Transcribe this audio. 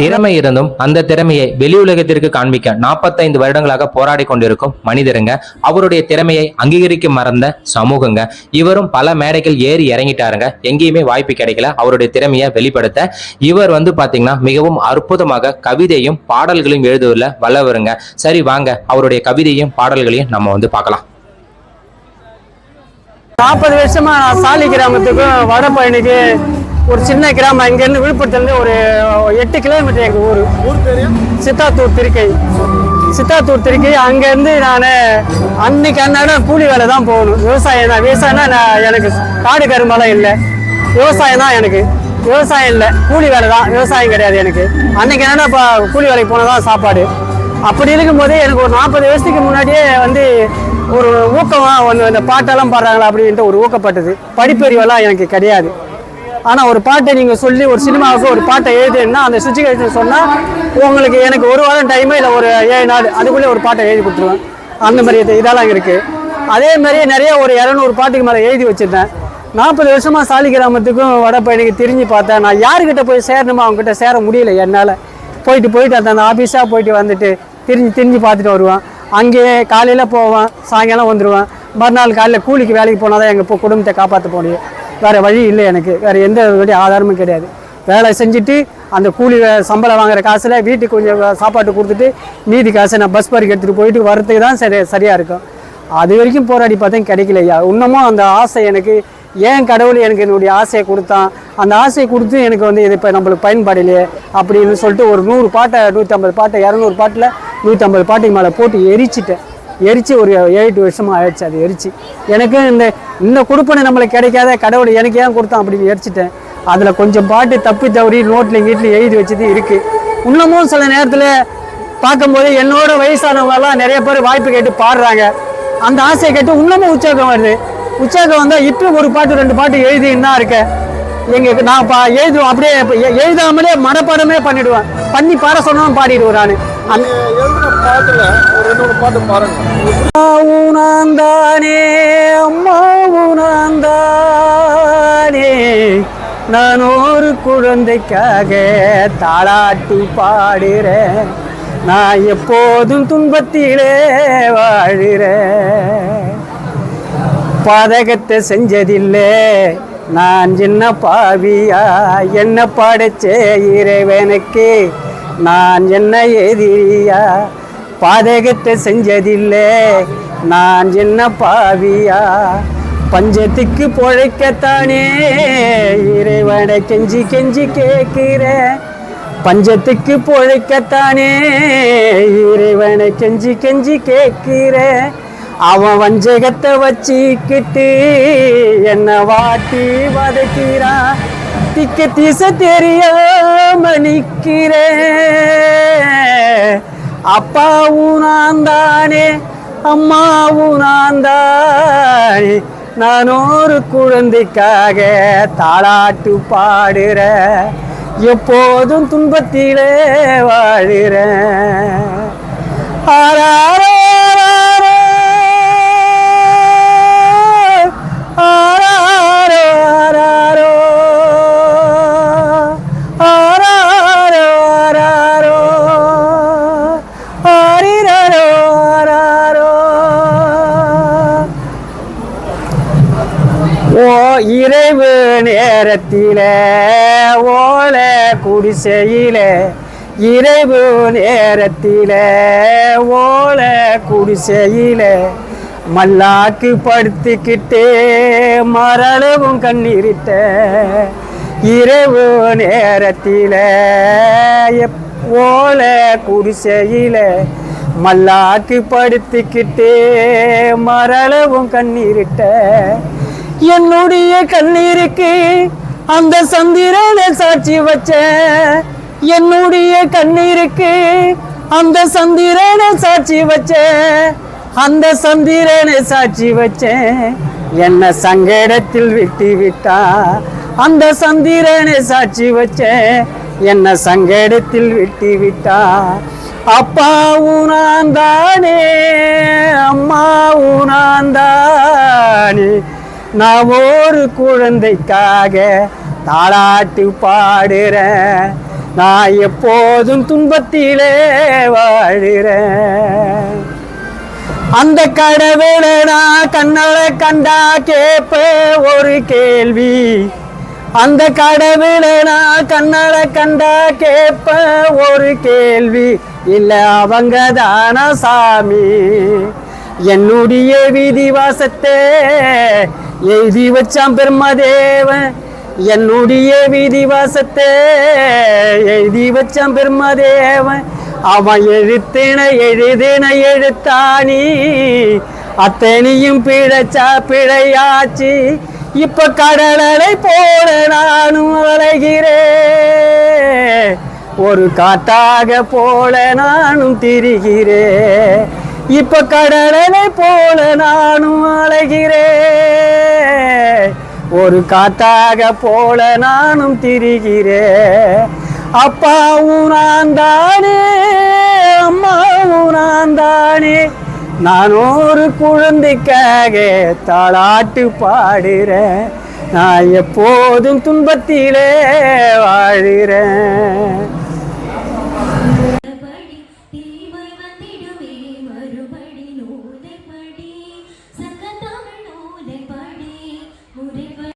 திறமை இருந்தும் அந்த திறமையை வெளி உலகத்திற்கு காண்பிக்க நாற்பத்தைந்து வருடங்களாக போராடி கொண்டிருக்கும் மனிதருங்க. அவருடைய திறமையை அங்கீகரிக்க மறந்த சமூகங்க. இவரும் பல மேடைகள் ஏறி இறங்கிட்டாருங்க. எங்கேயுமே வாய்ப்பு கிடைக்கல. அவருடைய திறமையை வெளிப்படுத்த இவர் வந்து பாத்தீங்கன்னா மிகவும் அற்புதமாக கவிதையும் பாடல்களையும் எழுதுவதில் வல்லவருங்க. சரி வாங்க. அவருடைய கவிதையும் பாடல்களையும் நம்ம வந்து பார்க்கலாம். நாற்பது வருஷமா சாலி கிராமத்துக்கும் வட பயணிக்கு ஒரு சின்ன கிராமம் இங்கேருந்து விழுப்புரத்துலேருந்து ஒரு எட்டு கிலோமீட்டர் எங்கள் ஊர். ஊர் பேரு சித்தாத்தூர் திருக்கை. சித்தாத்தூர் திருக்கை அங்கேருந்து நான் அன்னைக்கு அன்னாடம் கூலி வேலை தான் போகணும். விவசாயம் தான். விவசாயம்னா நான் எனக்கு காடு கரும்பெல்லாம் இல்லை. விவசாயம் தான் எனக்கு. விவசாயம் இல்லை. கூலி வேலை தான். விவசாயம் கிடையாது எனக்கு. அன்னைக்கு என்னன்னா இப்போ கூலி வேலைக்கு போனால் தான் சாப்பாடு. அப்படி இருக்கும்போது எனக்கு ஒரு நாற்பது வருஷத்துக்கு முன்னாடியே வந்து ஒரு ஊக்கமா ஒன்று இந்த பாட்டெல்லாம் பாடுறாங்களா அப்படின்ட்டு ஒரு ஊக்கப்பட்டது. படிப்பறிவெல்லாம் எனக்கு கிடையாது. ஆனால் ஒரு பாட்டை நீங்கள் சொல்லி ஒரு சினிமாவுக்கு ஒரு பாட்டை எழுதுன்னா அந்த சுச்சுவேஷன் சொன்னால் உங்களுக்கு எனக்கு ஒரு வாரம் டைமு இல்லை ஒரு ஏழு நாள் அதுக்குள்ளே ஒரு பாட்டை எழுதி கொடுத்துருவேன். அந்த மாதிரி இது- இதெல்லாம் இருக்குது அதே மாதிரியே நிறைய ஒரு இரநூறு பாட்டுக்கு மேலே எழுதி வச்சுருந்தேன். நாற்பது வருஷமாக சாலி கிராமத்துக்கும் வட பயணிக்கு திரிஞ்சு பார்த்தேன் நான் யாருக்கிட்ட போய் சேரணுமோ அவங்ககிட்ட சேர முடியல என்னால். போயிட்டு போயிட்டு அந்த அந்த ஆஃபீஸாக போயிட்டு வந்துட்டு திரிஞ்சு திரிஞ்சு பார்த்துட்டு வருவேன். அங்கேயே காலையில் போவேன் சாயங்காலம் வந்துடுவேன் மறுநாள் காலையில் கூலிக்கு வேலைக்கு போனால் தான் எங்கள் குடும்பத்தை காப்பாற்ற முடியும். வேறு வழி இல்லை எனக்கு. வேறு எந்த வழி ஆதாரமும் கிடையாது. வேலை செஞ்சுட்டு அந்த கூலி சம்பளம் வாங்குற காசில் வீட்டுக்கு கொஞ்சம் சாப்பாட்டு கொடுத்துட்டு மீதி காசை நான் பஸ் பருக்கு எடுத்துகிட்டு போயிட்டு வரத்துக்கு தான் சரி சரியாக இருக்கும். அது வரைக்கும் போராடி பார்த்தேன் கிடைக்கலையா இன்னமும் அந்த ஆசை எனக்கு ஏன் கடவுள் எனக்கு என்னுடைய ஆசையை கொடுத்தான்? அந்த ஆசையை கொடுத்து எனக்கு வந்து இது இப்போ நம்மளுக்கு பயன்பாடு இல்லையே அப்படின்னு சொல்லிட்டு ஒரு நூறு பாட்டை நூற்றம்பது பாட்டை இரநூறு பாட்டில் நூற்றம்பது பாட்டுக்கு மேலே போட்டு எரிச்சிட்டேன். எரிச்சு ஒரு ஏழு எட்டு வருஷமாக ஆயிடுச்சு அது எரிச்சு. எனக்கு இந்த இந்த கொடுப்பனை நம்மளுக்கு கிடைக்காத கடவுள் எனக்கு ஏன் கொடுத்தான் அப்படின்னு எரிச்சிட்டேன். அதில் கொஞ்சம் பாட்டு தப்பி தவறி நோட்டில் வீட்டில் எழுதி வச்சது இருக்குது இன்னமும் சில நேரத்தில் பார்க்கும்போது என்னோட வயசானவங்களாம் நிறைய பேர் வாய்ப்பு கேட்டு பாடுறாங்க. அந்த ஆசையை கேட்டு இன்னமும் உற்சாகம் வருது. உற்சாகம் வந்தால் இப்போ ஒரு பாட்டு ரெண்டு பாட்டு எழுதின்னு தான் இருக்கேன். எங்களுக்கு நான் பா எழுதுவேன் அப்படியே எழுதாமலே மனப்பாடமே பண்ணிவிடுவேன் பண்ணி பாட சொன்னாலும் பாடிடுவேன் நான். அந்த நீங்க எழுதின பாட்டுல ஒரு ரெண்டு நான் ஒரு குழந்தைக்காக தாளாட்டி பாடுறேன். நான் எப்போதும் துன்பத்திலே வாழுறேன். பாதகத்தை செஞ்சதில்லை நான் சின்ன பாவியா? என்ன பாடச்சே இறைவனுக்கு நான் என்ன எதிரியா பாதகத்தை செஞ்சதில்லை. நான் என்ன பாவியா? பஞ்சத்துக்கு பொழைக்கத்தானே? இறைவனை கெஞ்சி கெஞ்சி கேட்கிறேன். பஞ்சத்துக்கு பொழைக்கத்தானே? இறைவனை கெஞ்சி கெஞ்சி கேட்கிறேன். அவன் வஞ்சகத்தை வச்சிக்கிட்டு என்ன வாட்டி வதக்கிறான். திக்கு திசை தெரியாம நிக்கிறேன் அப்பாவும் நான் தானே அம்மாவும் நான் தானே நான் ஒரு குழந்தைக்காக தாளாட்டு பாடுற எப்போதும் துன்பத்திலே வாழுறேன் ஆறார நேரத்தில ஓல குடிசையில இரவு நேரத்தில ஓல குடிசையில மல்லாக்கு படுத்துக்கிட்டே மரளவும் கண்ணீரிட்ட இரவு நேரத்தில ஓல குடிசையில மல்லாக்கு படுத்துக்கிட்டே மரளவும் கண்ணீரிட்ட என்னுடைய கண்ணீருக்கு அந்த சந்திரனை சாட்சி வச்சேன் என்னுடைய கண்ணீருக்கு அந்த சந்திரனை சாட்சி வச்ச. அந்த சந்திரனை சாட்சி வச்சேன் என்ன சங்கடத்தில் விட்டு விட்டா? அந்த சந்திரனை சாட்சி வச்சேன் என்ன சங்கடத்தில் விட்டு விட்டா? அப்பாவும் நான் தானே அம்மாவும் நான் தானே நான் ஒரு குழந்தைக்காக தாளாட்டு பாடுறேன். நான் எப்போதும் துன்பத்திலே வாழுறேன். அந்த கடவுளை நான் கண்ணால கண்டா கேப்ப ஒரு கேள்வி. அந்த கடவுளை நான் கண்ணால கண்டா கேப்ப ஒரு கேள்வி. இல்லை அவங்க தானா சாமி? என்னுடைய விதிவாசத்தை எழுதி வச்சான் பெருமாதேவன். என்னுடைய விதிவாசத்தை எழுதி வச்சான் பெருமாதேவன். அவன் எழுத்தின எழுதின எழுத்தானி. அத்தனையும் பிழைச்சா பிழையாச்சு. இப்ப கடலலை போல நானும் அலைகிறேன். ஒரு காட்டாக போல நானும் திரிகிறேன். இப்ப கடலை போல நானும் அழைகிறேன் ஒரு காத்தாக போல நானும் திரிகிறேன் அப்பாவும் நான் தானே அம்மாவும் நான் தானே நான் ஒரு குழந்தைக்காக தாளாட்டு பாடுறேன். நான் எப்போதும் துன்பத்திலே வாழ